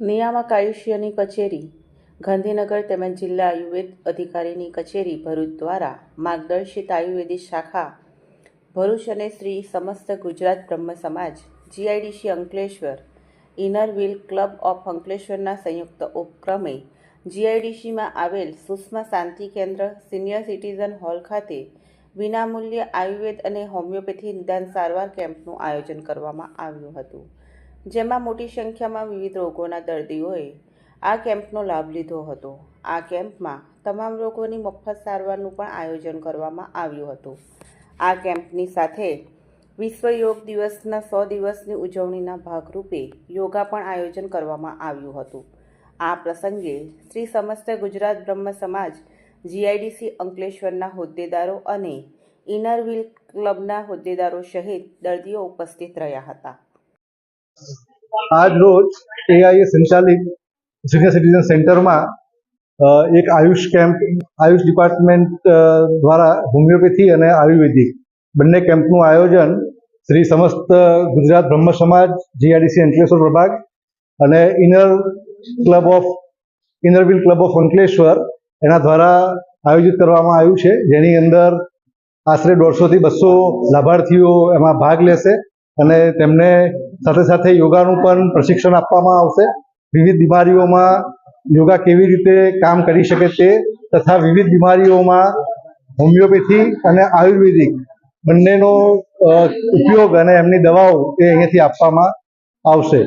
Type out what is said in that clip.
નિયામક આયુષ્યની કચેરી. ગાંધીનગર તેમજ જિલ્લા આયુર્વેદ અધિકારીની કચેરી ભરૂચ દ્વારા માર્ગદર્શિત આયુર્વેદિક શાખા, ભરૂચ અને Shri Samast Gujarat Brahma Samaj, GIDC Ankleshwar, inner wheel club of અંકલેશ્વરના સંયુક્ત ઉપક્રમે જીઆઈડીસીમાં આવેલ સુષ્મા શાંતિ કેન્દ્ર સિનિયર સિટીઝન હોલ ખાતે વિનામૂલ્ય આયુર્વેદ અને હોમિયોપેથી નિદાન સારવાર કેમ્પનું આયોજન કરવામાં આવ્યું હતું. જેમાં મોટી સંખ્યામાં વિવિધ રોગોના દર્દીઓએ આ કેમ્પનો લાભ લીધો હતો. આ કેમ્પમાં તમામ રોગોની મફત સારવારનું પણ આયોજન કરવામાં આવ્યું હતું. આ કેમ્પની સાથે વિશ્વ યોગ દિવસના સો દિવસની ઉજવણીના ભાગરૂપે યોગા પણ આયોજન કરવામાં આવ્યું હતું. આ પ્રસંગે શ્રી સમસ્ત ગુજરાત બ્રહ્મ સમાજ, જીઆઈડીસી અંકલેશ્વરના હોદ્દેદારો અને ઇનર વ્હીલ ક્લબના હોદ્દેદારો સહિત દર્દીઓ ઉપસ્થિત રહ્યા હતા. આજ રોજ એઆઈએ સંચાલિત સિનિયર સિટીઝન સેન્ટરમાં એક આયુષ કેમ્પ આયુષ ડિપાર્ટમેન્ટ દ્વારા હોમિયોપેથી અને આયુર્વેદિક બંને કેમ્પનું આયોજન શ્રી સમસ્ત ગુજરાત બ્રહ્મ સમાજ જીઆરડીસી અંકલેશ્વર પ્રભાગ અને inner club of inner wheel club of Ankleshwar એના દ્વારા આયોજિત કરવામાં આવ્યું છે. જેની અંદર આશરે દોઢસોથી બસો લાભાર્થીઓ એમાં ભાગ લેશે. અને તેમને સાથે સાથે યોગાનું પણ પ્રશિક્ષણ આપવામાં આવશે. વિવિધ બીમારીઓમાં યોગા કેવી રીતે કામ કરી શકે તે તથા વિવિધ બીમારીઓમાં હોમિયોપેથી અને આયુર્વેદિક બંનેનો ઉપયોગ અને એમની દવાઓ એ અહીંયાથી આપવામાં આવશે.